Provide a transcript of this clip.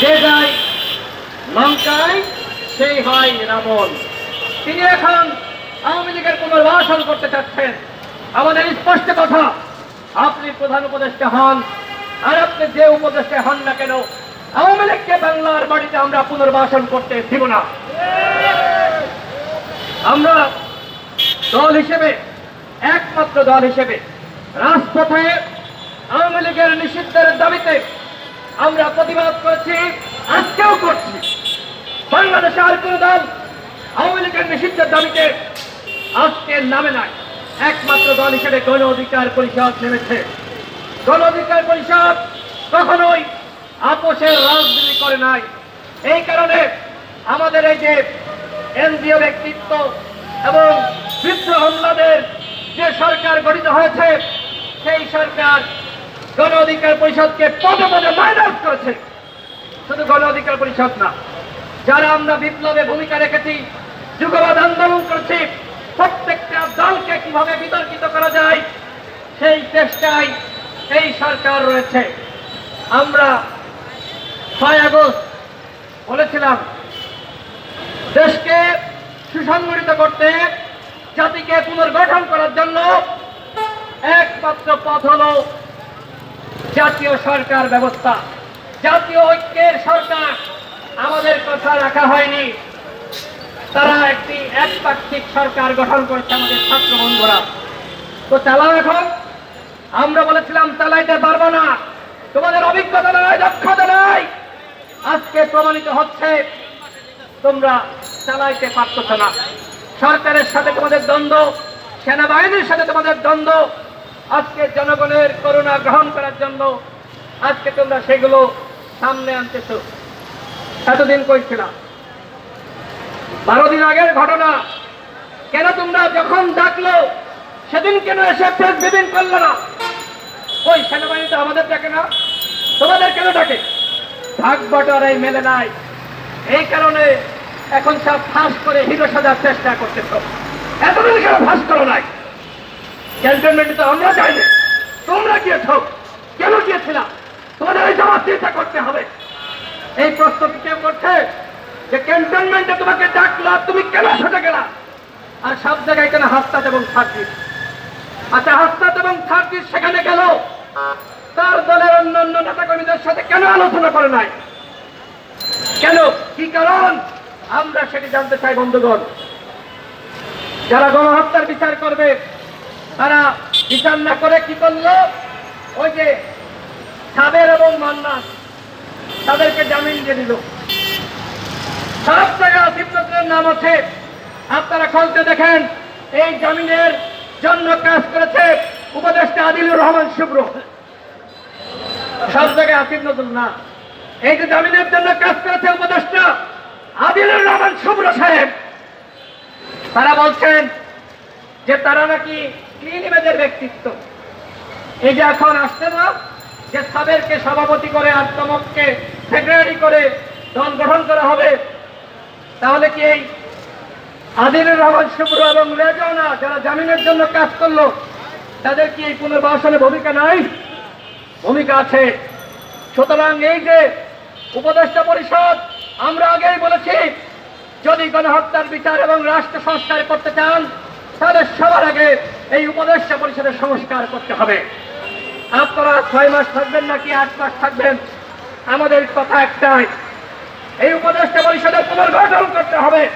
যে যায় লঙ্কায়, সেই হয় রাবণ। তিনি এখন আওয়ামী লীগের পুনর্বাসন করতে চাচ্ছেন। আমাদের স্পষ্ট কথা, আপনি প্রধান উপদেষ্টা হন, আর আপনি যে উপদেষ্টা হন না কেন, আওয়ামী লীগকে বাংলার বাড়িতে আমরা পুনর্বাসন করতে দিব না। আমরা দল হিসেবে, একমাত্র দল হিসেবে, রাজপথে আওয়ামী লীগের নিষিদ্ধের দাবিতে আমরা প্রতিবাদ করেছি, আজকেও করছি। বাংলাদেশে আর কোন দল আওয়ামী লীগের নিষিদ্ধের দাবিতে আজকে নামে নাই। একমাত্র দল হিসেবে গণ অধিকার পরিষদ নেমেছে। গণ অধিকার পরিষদ কখনোই আপোষের রাজনীতি করে নাই। এই কারণে আমাদের এই যে এনজিও ব্যক্তিত্ব এবং বিদ্রোহ যে সরকার গঠিত হয়েছে, সেই সরকার গণ অধিকার পরিষদকে পদে পদে মাইনাস করেছে। শুধু গণ অধিকার পরিষদ না, যারা আমরা বিপ্লবে ভূমিকা রেখেছি, যুগবাদ আন্দোলন করছি, প্রত্যেকটা দলকে কীভাবে বিতর্কিত করা যায়, সেই চেষ্টায় এই সরকার রয়েছে। আমরা ছয় আগস্ট বলেছিলাম, দেশকে সুসংগঠিত করতে, জাতিকে পুনর্গঠন করার জন্য একমাত্র পথ হল জাতীয় সরকার ব্যবস্থা, জাতীয় ঐক্যের সরকার আমাদের কথা রাখা হয়নি। তারা একটি একপাক্ষিক সরকার গঠন করেছে আমাদের ছাত্র বন্ধুরা। তো চালাও এখন। আমরা বলেছিলাম চালাইতে পারব না। তোমাদের অভিজ্ঞতা নয়, দক্ষতা নয়। আজকে প্রমাণিত হচ্ছে, তোমরা চালাইতে পারতেছ না। সরকারের সাথে তোমাদের দ্বন্দ্ব, সেনাবাহিনীর সাথে তোমাদের দ্বন্দ্ব। আজকে জনগণের করুণা গ্রহণ করার জন্য আজকে তোমরা সেগুলো সামনে আনতেছ। এতদিন কইছিলাম, বারো দিন আগের ঘটনা, কেন তোমরা যখন ডাকলো, সেদিন কেন এসে ফেস বিদিন করল না? ওই সেনাবাহিনী তো আমাদের ডাকে না, তোমাদের কেন ডাকে? ভাগ বটারাই মেলে নাই। এই কারণে এখন সব ফাঁস করে হিরো সাজার চেষ্টা করতেছ। এতদিন কেন ফাঁস করো নাই? ক্যান্টনমেন্টে তো আমরা যাইনি তোমরা গিয়েছ। কেন গিয়েছিলাম তোমাদের জবাব চিন্তা করতে হবে। এই প্রশ্নটি কেউ করছে? যে ক্যান্টনমেন্টে তোমাকে ডাকলো তুমি কেন সেটা গেলা? আর সব জায়গায় কেন হাস্তাত এবং সার্ভিস আচ্ছা হাস্তাত এবং সার্ভিস সেখানে গেল। তার দলের অন্য অন্য নেতা কর্মীদের সাথে কেন আলোচনা করে নাই? কেন? কি কারণ? আমরা সেটি জানতে চাই, বন্ধুগণ। যারা গণহত্যার বিচার করবে তারা বিচার না করে কি করল? ওই যে সাবের এবং মান্নাস তাদেরকে জামিন দিয়ে দিল। সব জায়গায় নজরুলের নাম আছে। আপনারা খোঁজতে দেখেন, এই জামিনের জন্য কাজ করেছে উপদেষ্টা আদিলুর রহমান শুভ্র। সব জায়গায় আসিফ নজরুল না। এই যে জামিনের জন্য কাজ করেছে উপদেষ্টা আদিলুর রহমান শুভ্র সাহেব। তারা বলছেন যে তারা নাকি ইমেজের ব্যক্তিত্ব। এই যে এখন আসছে না, যে সাবেরকে সভাপতি করে আর তমককে সেক্রেটারি করে দল গঠন করা হবে, তাহলে কি এই আদিলুর রহমান শুভ্র এবং রেজনা যারা জামিনের জন্য কাজ করল, তাদের কি এই পুনর্বাসনে ভূমিকা নাই? ভূমিকা আছে। সুতরাং এই যে উপদেষ্টা পরিষদ, আমরা আগেই বলেছি, যদি গণহত্যার বিচার এবং রাষ্ট্র সংস্কার করতে চান তাহলে সবার আগে এই উপদেষ্টা পরিষদের সংস্কার করতে হবে। আপনারা ছয় মাস থাকবেন নাকি আট মাস থাকবেন? আমাদের কথা একটাই। এই উপদেষ্টা পরিষদের পুনর্গঠন করতে হবে।